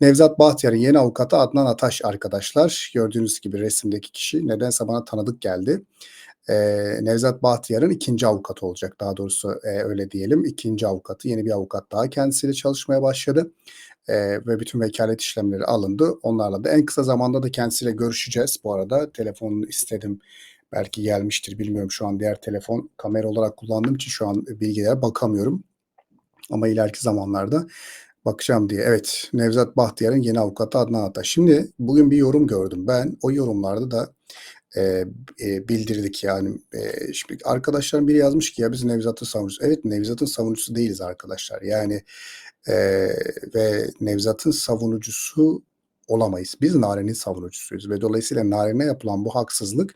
Nevzat Bahtiyar'ın yeni avukatı Adnan Ataş arkadaşlar. Gördüğünüz gibi resimdeki kişi nedense bana tanıdık geldi. Eee, Nevzat Bahtiyar'ın ikinci avukatı olacak. Daha doğrusu, eee, öyle diyelim. İkinci avukatı, yeni bir avukat daha kendisiyle çalışmaya başladı, eee, ve bütün vekalet işlemleri alındı. Onlarla da en kısa zamanda da kendisiyle görüşeceğiz. Bu arada telefonunu istedim. Belki gelmiştir, bilmiyorum. Şu an diğer telefon kamera olarak kullandığım için şu an bilgilere bakamıyorum. Ama ileriki zamanlarda bakacağım diye. Evet, Nevzat Bahtiyar'ın yeni avukatı Adnan Ataş. Şimdi bugün bir yorum gördüm ben. O yorumlarda da, eee, eee, bildirdik yani. Eee, şimdi arkadaşlarım biri yazmış ki ya biz Nevzat'ın savunucusu. Evet, Nevzat'ın savunucusu değiliz arkadaşlar. Yani, eee, ve Nevzat'ın savunucusu olamayız. Biz Naren'in savunucusuyuz ve dolayısıyla Naren'e yapılan bu haksızlık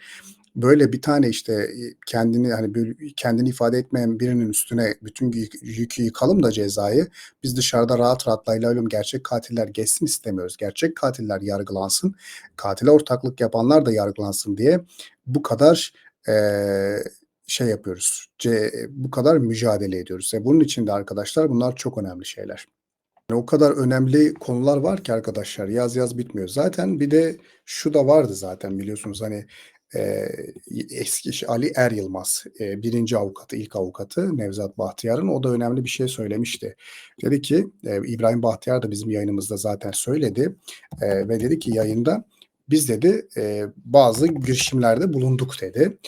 böyle bir tane işte, iii, kendini hani kendini ifade etmeyen birinin üstüne bütün yük yükü yıkalım da cezayı biz dışarıda rahat rahat lay lay lom gerçek katiller geçsin istemiyoruz. Gerçek katiller yargılansın, katile ortaklık yapanlar da yargılansın diye bu kadar, eee, şey yapıyoruz, ce bu kadar mücadele ediyoruz ve bunun için de arkadaşlar bunlar çok önemli şeyler. O kadar önemli konular var ki arkadaşlar yaz yaz bitmiyor. Zaten bir de şu da vardı zaten biliyorsunuz hani, eee, eski Ali Er Yılmaz, eee, 1. avukatı, ilk avukatı Nevzat Bahtiyar'ın. O da önemli bir şey söylemişti. Dedi ki, eee, İbrahim Bahtiyar da bizim yayınımızda zaten söyledi, eee, ve dedi ki yayında, "Biz" dedi, "bazı girişimlerde bulunduk." dedi.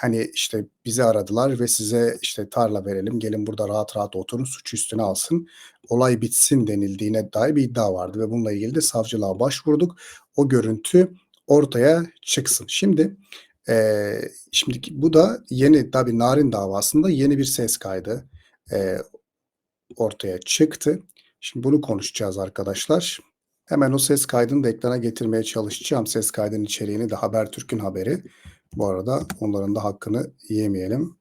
Hani, işte, "Bizi aradılar ve size, işte, tarla verelim, gelin burada rahat rahat oturun, suçu üstüne alsın, olay bitsin." denildiğine dair bir iddia vardı ve bununla ilgili de savcılığa başvurduk. O görüntü ortaya çıksın. Şimdi, eee, şimdiki bu da yeni tabii Narin davasında yeni bir ses kaydı, eee, ortaya çıktı. Şimdi bunu konuşacağız arkadaşlar. Hemen o ses kaydını da ekrana getirmeye çalışacağım. Ses kaydının içeriğini de Habertürk'ün haberi. Bu arada onların da hakkını yemeyelim.